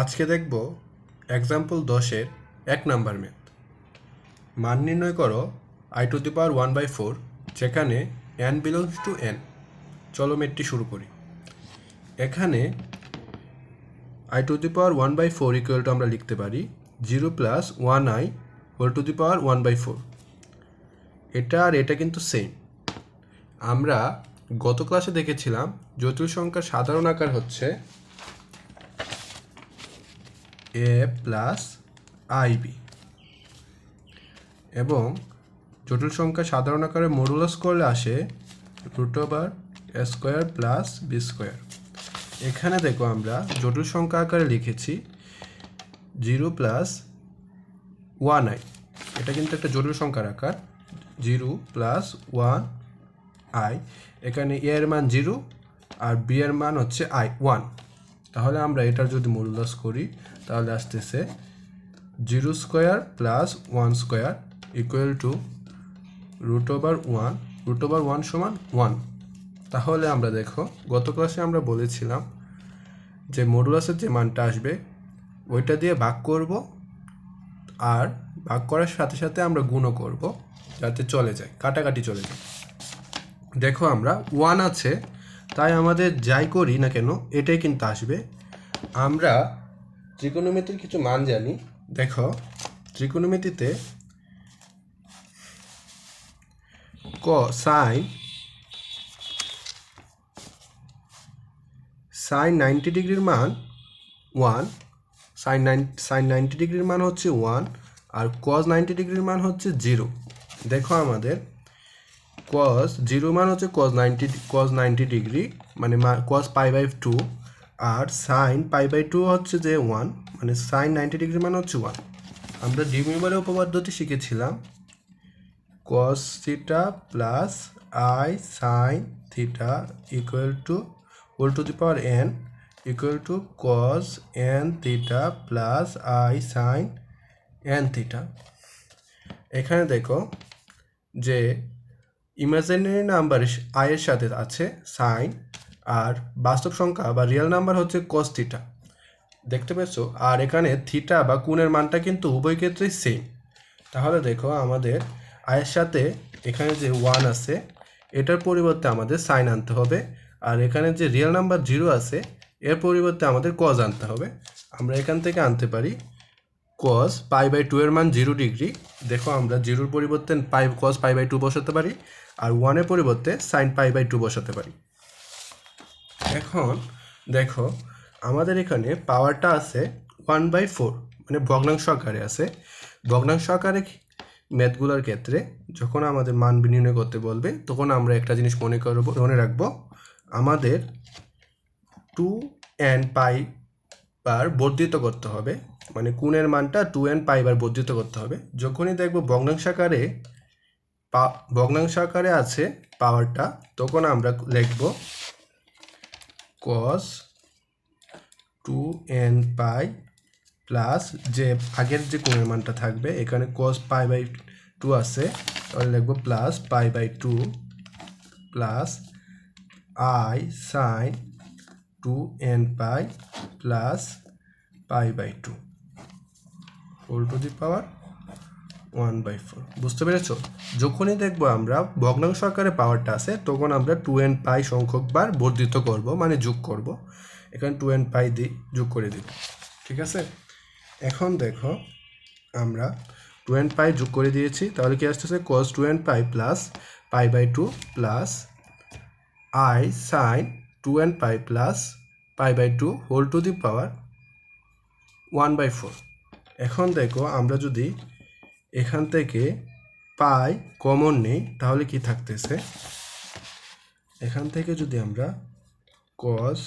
আজকে দেখব এক্সাম্পল দশের এক নাম্বার ম্যাথ মান নির্ণয় করো i to the power one by four যেখানে এন বিলংস টু এন চলো ম্যাথটি শুরু করি। এখানে i to the power one by four equal to আমরা লিখতে পারি zero plus one i whole to the power one by four এটা আর এটা কিন্তু সেম আমরা গত ক্লাসে দেখেছিলাম জটিল সংখ্যার সাধারণ আকার হচ্ছে এ প্লাস আইবি এবং জটিল সংখ্যা সাধারণ আকারে মডুলাস করলে আসে root over a square plus b square এখানে দেখো আমরা জটিল সংখ্যা আকারে লিখেছি জিরো প্লাস ওয়ান আই এটা কিন্তু একটা জটিল সংখ্যার আকার জিরো প্লাস ওয়ান আই এখানে এ এর মান জিরো আর বি এর মান হচ্ছে আই ওয়ান তাহলে আমরা এটার যদি মূল্যাস করি, তাহলে আসতেছে zero square plus one square equal to root over one root over one সমান ওয়ান তাহলে আমরা দেখো, গত ক্লাসে আমরা বলেছিলাম যে মডুলাসের যে মানটা আসবে, ওইটা দিয়ে ভাগ করব আর ভাগ করার সাথে সাথে আমরা গুণও করব যাতে চলে যায়, কাটাকাটি চলে যায়। দেখো আমরা ওয়ান আছে তাই আমাদের যাই করি না কেন, এটাই কিন্তু আসবে। আমরা ত্রিকোণমিতির কিছু মান জানি। দেখো, ত্রিকোণমিতিতে ক সাইন সাইন নাইনটি ডিগ্রির মান one sine nine sine ninety ডিগ্রির মান হচ্ছে ওয়ান আর কজ নাইনটি ডিগ্রির মান হচ্ছে জিরো দেখো আমাদের কজ জিরো মান হচ্ছে cos ninety cos ninety degree মানে কজ পাই বাই টু আর সাইন পাই বাই টু হচ্ছে যে ওয়ান মানে সাইন নাইনটি ডিগ্রি মানে হচ্ছে ওয়ান আমরা ডিমিউবারের উপপাদ্যটি শিখেছিলাম cos theta plus i sine theta equal to whole to the power n equal to cos n theta plus i sine n theta এখানে দেখো যে ইমাজিনারি নাম্বার আয়ের সাথে আছে সাইন আর বাস্তব সংখ্যা বা রিয়েল নাম্বার হচ্ছে কস থিটা দেখতে পেয়েছ? আর এখানে থিটা বা কোণের মানটা কিন্তু উভয় ক্ষেত্রেই সেম তাহলে দেখো আমাদের আয়ের সাথে এখানে যে ওয়ান আছে, এটার পরিবর্তে আমাদের সাইন আনতে হবে। আর এখানে যে রিয়েল নাম্বার জিরো আছে, এর পরিবর্তে আমাদের কজ আনতে হবে। আমরা এখান থেকে আনতে পারি কজ পাই বাই টু এর মান জিরো ডিগ্রি দেখো আমরা জিরোর পরিবর্তে pi cos pi by two বসাতে পারি আর ওয়ানের পরিবর্তে সাইন পাই বাই টু বসাতে পারি। এখন দেখো আমাদের এখানে পাওয়ারটা আছে ওয়ান বাই ফোর মানে ভগ্নাংশ আকারে আছে। ভগ্নাংশ আকারে ম্যাথগুলোর ক্ষেত্রে যখন আমাদের মান বিনির্ণয় করতে বলবে, তখন আমরা একটা জিনিস মনে করব, মনে রাখব, আমাদের টু অ্যান্ড পাই বার বর্ধিত করতে হবে। মানে কোণের মানটা টু অ্যান্ড পাই বার বর্ধিত করতে হবে। যখনই দেখব ভগ্নাংশাকারে পা ভগ্নাংশাকারে আছে পাওয়ারটা তখন আমরা লিখব cos two n pi plus যে আগের যে কোণের মানটা থাকবে, এখানে কস পাই বাই টু আছে, তাহলে লিখব plus pi by two plus i sine two n pi plus pi by two whole to the power one by four বুঝতে পেরেছ? যখনই দেখব আমরা ভগ্নাংশ আকারে পাওয়ারটা আছে, তখন আমরা টু এন পাই সংখ্যক বার বর্ধিত করব মানে যোগ করব। এখানে টু এন পাই দিই যোগ করে দিব ঠিক আছে? এখন দেখো, আমরা টু এন পাই যোগ করে দিয়েছি। তাহলে কি আসতেছে? Cos two n pi plus pi by two plus i sine two n pi plus pi by two whole to the power one by four এখন দেখো, আমরা যদি এখান থেকে পাই কমন নেই, তাহলে কি থাকতেছে? এখান থেকে যদি আমরা কস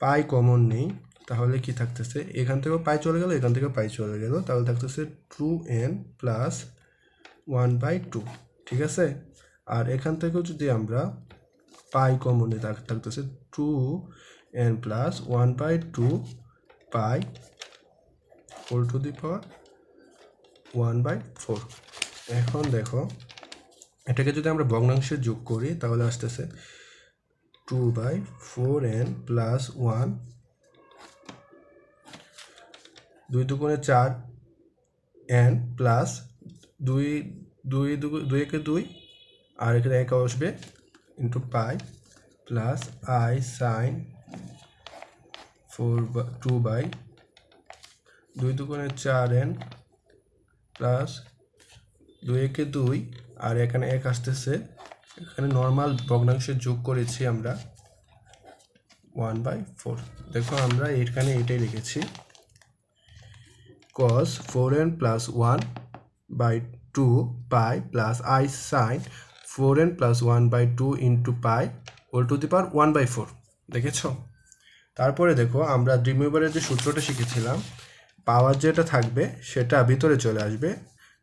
পাই কমন নেই, তাহলে কি থাকতেছে? এখান থেকেও পাই চলে গেল, এখান থেকে পাই চলে গেল, তাহলে থাকতেছে two n plus one by two ঠিক আছে? আর এখান থেকেও যদি আমরা পাই কমন থাকতেছে two n plus one by two pi whole to the power one by four এখন দেখো, এটাকে যদি আমরা ভগ্নাংশে যোগ করি, তাহলে আসতেছে two by four n plus one দুই দুগুণে চার এন প্লাস দুই দুই দুই একে দুই, আর এখানে এক আসবে into pi plus i sine four two by দুই দুগুণে চার এন প্লাস দুই একে দুই, আর এখানে এক আসতেছে। এখানে নর্মাল ভগ্নাংশের যোগ করেছি আমরা ওয়ান বাই ফোর দেখো আমরা এখানে এটাই লিখেছি। cos 4n plus 1 by 2 pi plus i sin 4n plus 1 by 2 into pi whole to the power one by four দেখেছ? তারপরে দেখো, আমরা ড্রিমিউবারের যে সূত্রটা শিখেছিলাম পাওয়ার যেটা থাকবে সেটা ভিতরে চলে আসবে।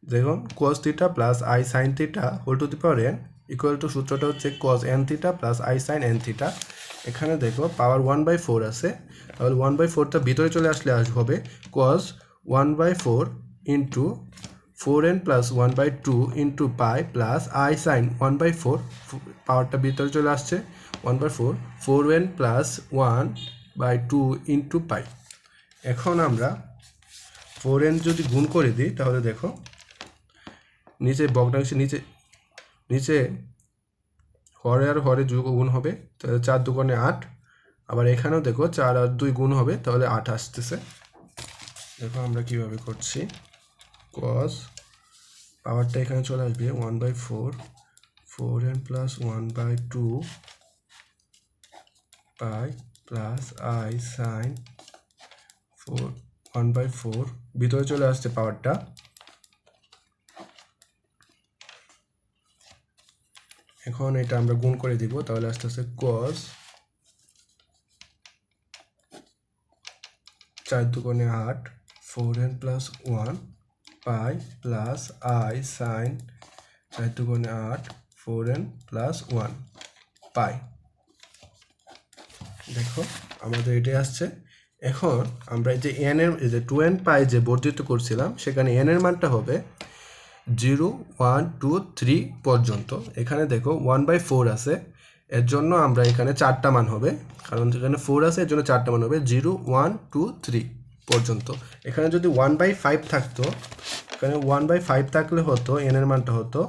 দেখুন, cos theta plus i sine theta whole to the power n equal to সূত্রটা হচ্ছে cos n theta plus i sine n theta এখানে দেখো পাওয়ার ওয়ান বাই ফোর আছে। তাহলে ওয়ান বাই ফোরটা ভিতরে চলে আসলে আস হবে cos one by four into four n plus one by two into pi plus i sine one by four পাওয়ারটা ভিতরে চলে আসছে। One by four four n plus one by two into pi এখন আমরা ফোর এন যদি গুণ করে দিই, তাহলে দেখো, নিচে ভগ্নাংশে, নিচে নিচে হরে আর হরে যোগ গুণ হবে, তাহলে চার দুগুণে আট। আবার এখানেও দেখো, চার আর দুই গুণ হবে, তাহলে আট আসতেছে। দেখো আমরা কীভাবে করছি। কস পাওয়ারটা এখানে চলে আসবে one by four four n plus one by two pi plus i sine four one by four ভিতরে চলে আসছে পাওয়ারটা এখন এটা আমরা গুণ করে দিব, তাহলে আস্তে আস্তে কস চার দুগুণে আট four n plus one pi plus i sine চার দুগুণে আট, four n plus one, pi. দেখো, আমাদের এটাই আসছে। এখন আমরা যে এন এর যে টু এন পাই যে বর্ধিত করছিলাম, সেখানে এন এর মানটা হবে জিরো, ওয়ান, টু, থ্রি পর্যন্ত। এখানে দেখো, ওয়ান বাই ফোর আছে। এর জন্য আমরা এখানে চারটা মান হবে। কারণ এখানে ফোর আছে, এর জন্য চারটা মান হবে জিরো, ওয়ান, টু, থ্রি পর্যন্ত। এখানে যদি ওয়ান বাই ফাইভ থাকতো এখানে ওয়ান বাই ফাইভ থাকলে হতো এন এর মানটা হতো,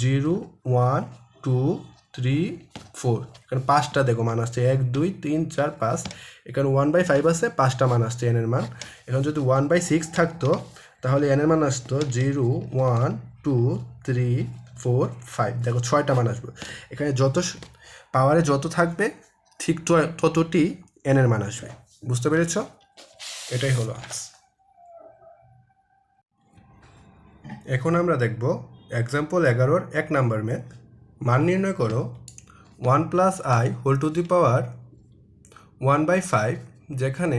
zero one two three four এখানে পাঁচটা দেখো মান আসছে, এক, দুই, তিন, চার, পাঁচ। এখানে ওয়ান বাই ফাইভ আছে, পাঁচটা মান আসছে এন এর মান। এখন যদি ওয়ান বাই সিক্স থাকতো, তাহলে এন এর মান আসতো zero one two three four five দেখো ছয়টা মান আসবে। এখানে যত পাওয়ারে যত থাকবে, ঠিক ততটি এন এর মান আসবে। বুঝতে পেরেছ? এটাই হলো আন্স এখন আমরা দেখব এক্সাম্পল এগারোর এক নাম্বার ম্যাথ মান নির্ণয় করো। One plus i whole to the power one by five যেখানে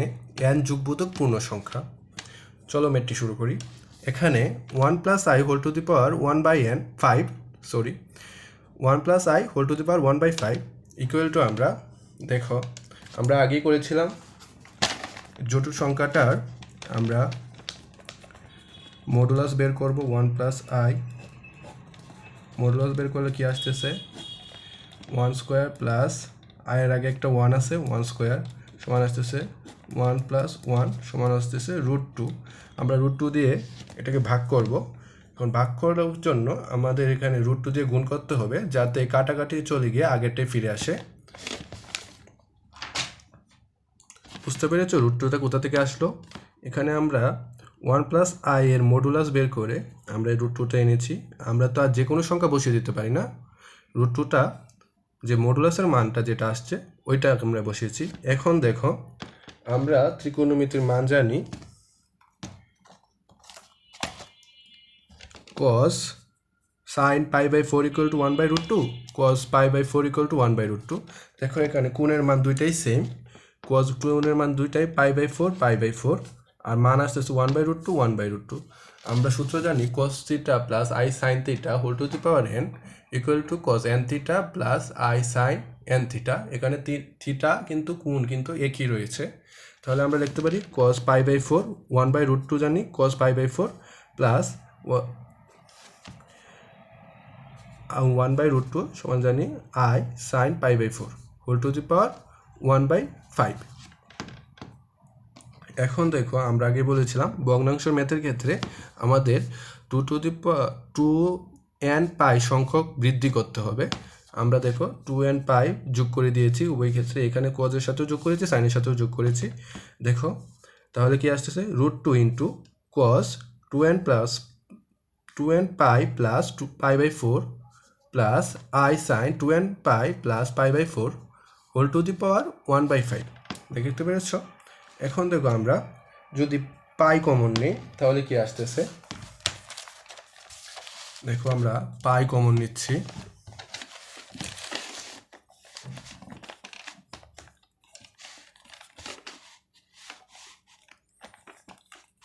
এন যুগবোধক পূর্ণ সংখ্যা চলো ম্যাথটি শুরু করি। এখানে one plus i whole to the power one by n five sorry one plus i whole to the power one by five equal to আমরা, দেখো, আমরা আগেই করেছিলাম। জটিল সংখ্যাটার আমরা মডুলাস বের করব ওয়ান প্লাস আই মডুলাস বের করলে কি আসতেছে? ওয়ান স্কোয়ার প্লাস আয়ের আগে একটা ওয়ান আছে ওয়ান স্কোয়ার সমান আসতেছে ওয়ান প্লাস ওয়ান সমান আসতেছে রুট টু আমরা রুট টু দিয়ে এটাকে ভাগ করব। এখন ভাগ করার জন্য আমাদের এখানে রুট টু দিয়ে গুণ করতে হবে, যাতে কাটাকাটি চলে গিয়ে আগেরটাই ফিরে আসে। বুঝতে পেরেছ? রুট টুটা কোথা থেকে আসলো? এখানে আমরা ওয়ান প্লাস আই এর মডুলাস বের করে আমরা এই রুট টুটা এনেছি। আমরা তো আর যে কোনো সংখ্যা বসিয়ে দিতে পারি না। রুট টুটা যে মডুলাসের মানটা যেটা আসছে, ওইটা আমরা বসিয়েছি। এখন দেখো, আমরা ত্রিকোণমিতির মান জানি। cos sine pi by four equal to one by root two cos pi by four equal to one by root two দেখো এখানে কোণের মান দুইটাই সেম কস কোণের মান দুইটাই pi by four pi by four আর মান আসতেছে one by root two one by root two আমরা সূত্র জানি cos theta plus i sine theta whole to the power n equal to cos n theta plus i sine n theta এখানে theta কিন্তু কোন কিন্তু একই রয়েছে। তাহলে আমরা লিখতে পারি cos pi by four one by root two জানি cos pi by four plus one by root two সমান জানি i sine pi by four whole to the power one by five এখন দেখো, আমরা আগে বলেছিলাম ভগ্নাংশ ম্যাথের ক্ষেত্রে আমাদের two to the two n pi সংখ্যক বৃদ্ধি করতে হবে। আমরা দেখো টু এন পাই যোগ করে দিয়েছি, উভয় ক্ষেত্রে এখানে কজের সাথেও যোগ করেছি সাইনের সাথেও যোগ করেছি। দেখো, তাহলে কি আসতেছে? Root two into cos two n plus two n pi plus two pi by four plus i sine two n pi plus pi by four whole to the power one by five দেখতে পেরেছ? এখন দেখো আমরা যদি পাই common নিই, তাহলে কি আসতেছে? দেখো আমরা পাই কমন নিচ্ছি।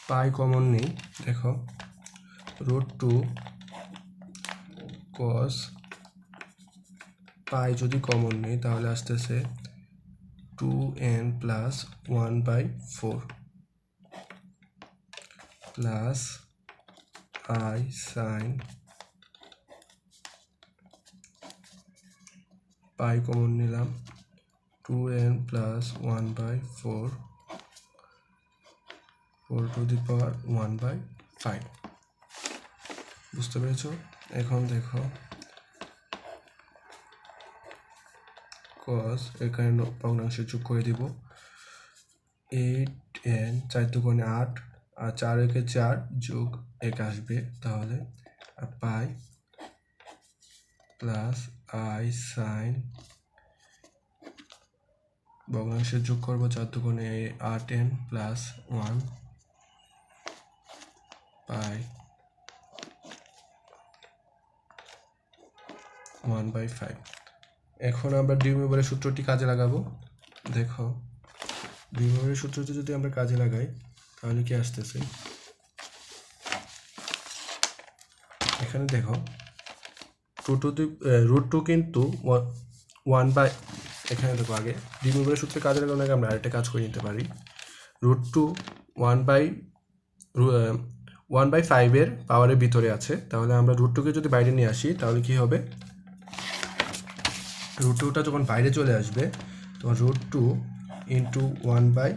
পাই কমন নেই, দেখো। রুট টু কস পাই যদি কমন নেই, তাহলে আসতেছে two n plus one by four plus i sine pi common নিলাম two n plus one by four four to the power one by five বুঝতে পেরেছ? এখন দেখো কস এখানে ভগ্নাংশ যোগ করে দিব। এইট এন চার দুগুণে আট, আর চার একে চার যোগ এক আসবে তাহলে। পাই প্লাস আই সাইন ভগ্নাংশে যোগ করব চার দুগুণে আট n plus one pi one by five এখন আমরা ডিউমেবরের সূত্রটি কাজে লাগাবো। দেখো ডিউমেবরের সূত্রটি যদি আমরা কাজে লাগাই, তাহলে কি আসতেছে? এখানে দেখো two to the root two কিন্তু ওয়ান বাই এখানে দেখো আগে ডিউমেবরের সূত্রে কাজে লাগানোর আগে আমরা আরেকটা কাজ করে নিতে পারি। Root two one by one by ফাইভের পাওয়ারের ভিতরে আছে। তাহলে আমরা রুট টুকে যদি বাইরে নিয়ে আসি, তাহলে কি হবে? রুট টুটা যখন বাইরে চলে আসবে, তখন root two into one by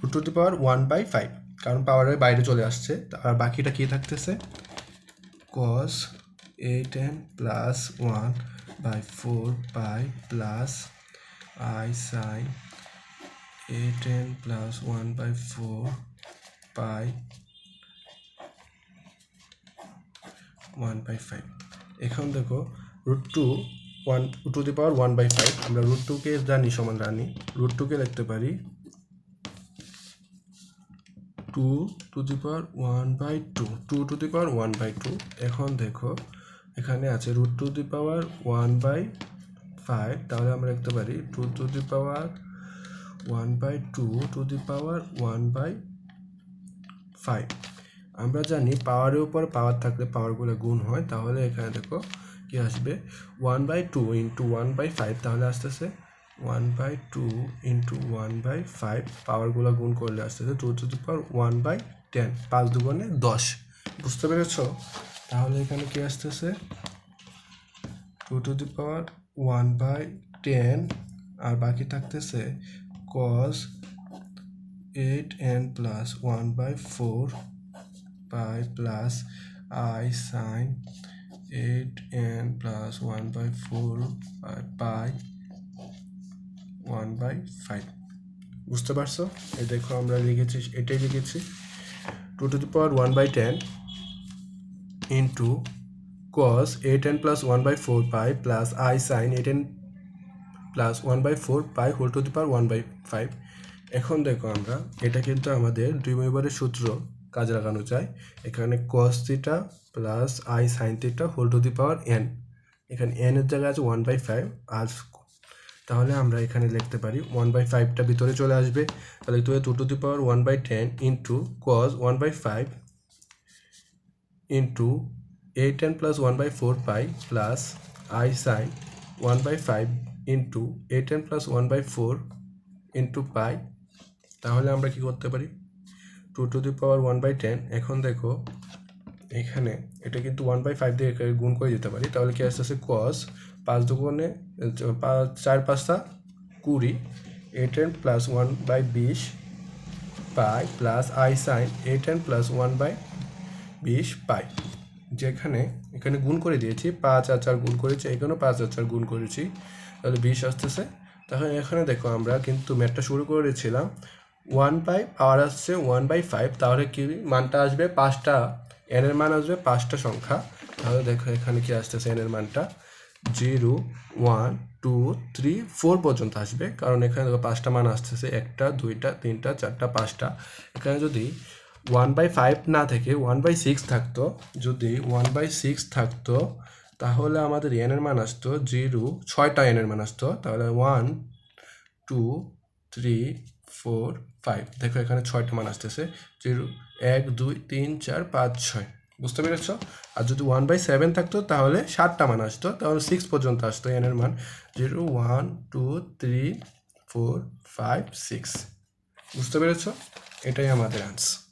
root two power one by five কারণ পাওয়ারের বাইরে চলে আসছে। আর বাকিটা কী থাকতেছে? Cos eight n plus one by four by plus i sine eight n plus one by four pi one by five এখন দেখো root two one to the power one by five আমরা রুট টুকে জানি, সমান রানি। Root টুকে লিখতে পারি। Two to the power one by two two to the power one by two এখন দেখো, এখানে আছে root two the power one by five তাহলে আমরা লিখতে পারি two to the power one by two to the power one by five আমরা জানি পাওয়ারের উপর পাওয়ার থাকলে পাওয়ারগুলো গুণ হয়। তাহলে এখানে দেখো কি আসবে? One by two into one by five তাহলে আসতেছে। One by two into one by five পাওয়ারগুলো গুণ করলে আসতেছে two to power one by ten পাঁচ দুগুণে দশ। বুঝতে পেরেছ? তাহলে এখানে কি আসতেছে? Two to the power one by ten আর বাকি থাকতেছে cos eight n plus one by four by plus i sine eight n plus one by four by pi one by five বুঝতে পারছ? এই দেখো আমরা লিখেছি, এটাই লিখেছি। Two to the power one by ten into cos eight n plus one by four pi plus i sine eight n plus one by four pi whole to the power one by five এখন দেখো আমরা, এটা কিন্তু আমাদের দুই মেম্বারের সূত্র কাজে লাগানো যায়। এখানে cos theta plus i sine theta whole to the power n এখানে এন এর জায়গায় আছে ওয়ান বাই ফাইভ আর তাহলে আমরা এখানে লিখতে পারি ওয়ান বাই ফাইভটা ভিতরে চলে আসবে। তাহলে লিখতে হবে two to the power one by ten into cos one by five into eight ten plus one by four pi plus i sine one by five into eight ten plus one by four into pi তাহলে আমরা কি করতে পারি? Two to the power one by ten এখন দেখো, এখানে এটা কিন্তু ওয়ান বাই ফাইভ দিয়ে গুণ করে দিতে পারি। তাহলে কি আসতেছে? কস পাঁচ দুগুণে, পাঁচ, চার পাঁচটা কুড়ি eight ten plus one by বিশ পাই প্লাস আই সাইন এ টেন প্লাস ওয়ান বাই বিশ পাই। যেখানে, এখানে গুণ করে দিয়েছি, পাঁচ আর চার গুণ করেছি, এখানেও পাঁচ আর চার গুণ করেছি। তাহলে বিশ আসতেছে। তাহলে এখানে দেখো আমরা কিন্তু ম্যাথটা শুরু করেছিলাম। ওয়ান বাই পাওয়ার আসছে ওয়ান বাই ফাইভ তাহলে কি মানটা আসবে পাঁচটা এন এর মান আসবে পাঁচটা সংখ্যা। তাহলে দেখো এখানে কি আসতেছে এন এর মানটা। Zero one two three four পর্যন্ত আসবে। কারণ এখানে দেখো পাঁচটা মান আসতেছে, একটা, দুইটা, তিনটা, চারটা, পাঁচটা। এখানে যদি ওয়ান বাই ফাইভ না থেকে ওয়ান বাই সিক্স থাকতো, যদি ওয়ান বাই সিক্স থাকতো, তাহলে আমাদের এনের মান আসতো জিরো, ছয়টা এনের মান আসতো। তাহলে one two three four five দেখো এখানে ছয়টা মান আসতেছে। জিরো, এক, দুই, তিন, চার, পাঁচ, ছয়। বুঝতে পেরেছ? আর যদি ওয়ান বাই সেভেন থাকতো, তাহলে সাতটা মান আসতো। তাহলে সিক্স পর্যন্ত আসতো এনের মান। Zero one two three four five six বুঝতে পেরেছ? এটাই আমাদের আনসার